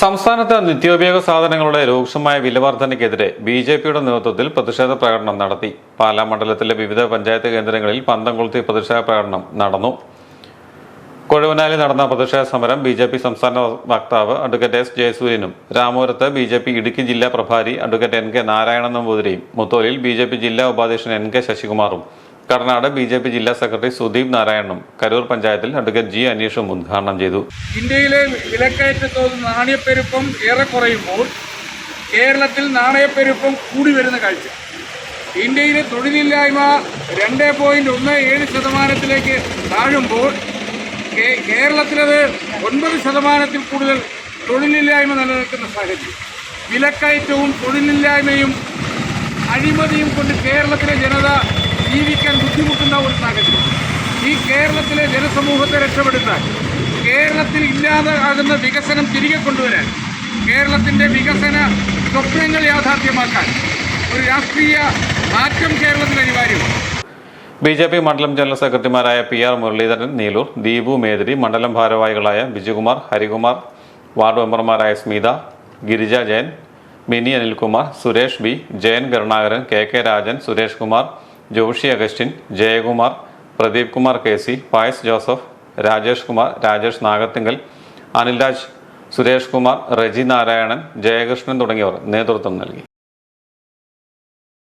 സംസ്ഥാനത്ത് നിത്യോപയോഗ സാധനങ്ങളുടെ രൂക്ഷമായ വിലവർദ്ധനയ്ക്കെതിരെ ബി ജെ പിയുടെ നേതൃത്വത്തിൽ പ്രതിഷേധ പ്രകടനം നടത്തി. പാലാ മണ്ഡലത്തിലെ വിവിധ പഞ്ചായത്ത് കേന്ദ്രങ്ങളിൽ പന്തം കൊളുത്തി പ്രതിഷേധ പ്രകടനം നടന്നു. കൊഴുവനാലിൽ നടന്ന പ്രതിഷേധ സമരം ബി ജെ പി സംസ്ഥാന വക്താവ് അഡ്വക്കേറ്റ് എസ് ജയസൂര്യനും രാമപുരത്ത് ബി ജെ പി ഇടുക്കി ജില്ലാ പ്രഭാരി അഡ്വക്കേറ്റ് എൻ കെ നാരായണൻ നമ്പൂതിരിയും മുത്തോലിൽ ബി ജെ പി ജില്ലാ ഉപാധ്യക്ഷൻ എൻ കെ ശശികുമാറും കർണാട് ബി ജെ പി ജില്ലാ സെക്രട്ടറി സുദീപ് നാരായണനും കരൂർ പഞ്ചായത്തിൽ അഡ്വക്കേറ്റ് ജി അനീഷും ഉദ്ഘാടനം ചെയ്തു. ഇന്ത്യയിലെ വിലക്കയറ്റ തോത് നാണയപ്പെരുപ്പം ഏറെ കുറയുമ്പോൾ കേരളത്തിൽ നാണയപ്പെരുപ്പം കൂടി വരുന്ന കാഴ്ച. ഇന്ത്യയിലെ തൊഴിലില്ലായ്മ രണ്ട് പോയിന്റ് ഒന്ന് ഏഴ് ശതമാനത്തിലേക്ക് താഴുമ്പോൾ കേരളത്തിലത് ഒൻപത് ശതമാനത്തിൽ കൂടുതൽ തൊഴിലില്ലായ്മ നിലനിൽക്കുന്ന സാഹചര്യം. വിലക്കയറ്റവും തൊഴിലില്ലായ്മയും അഴിമതിയും കൊണ്ട് കേരളത്തിലെ ജനത ജീവിക്കാൻ ബുദ്ധിമുട്ടുന്ന ഒരു സാഹചര്യം. ഈ കേരളത്തിലെ ജനസമൂഹത്തെ രക്ഷപ്പെടുത്താൻ കേരളത്തിൽ ഇല്ലാതെ ആകുന്ന വികസനം തിരികെ കൊണ്ടുവരാൻ കേരളത്തിന്റെ വികസന സ്വപ്നങ്ങൾ യാഥാർത്ഥ്യമാക്കാൻ ഒരു രാഷ്ട്രീയ മാറ്റം കേരളത്തിൽ അനിവാര്യമാണ് ബി ജെ പി മണ്ഡലം ജനറൽ സെക്രട്ടറിമാരായ പി ആർ മുരളീധരൻ നീലൂർ ദീപു മേതിരി മണ്ഡലം ഭാരവാഹികളായ ബിജുകുമാർ ഹരികുമാർ വാർഡ് മെമ്പർമാരായ Smitha Girija Jayan Mini Anilkumar Suresh B Jayan Karunakaran K K Rajan Suresh Kumar Joshy Augustine Jayakumar Pradeep Kumar K C Payas Joseph Rajesh Kumar Rajesh Nagathinkal Anilraj Suresh Kumar Reji Narayanan Jayakrishnan തുടങ്ങിയവർ നേതൃത്വം നൽകി.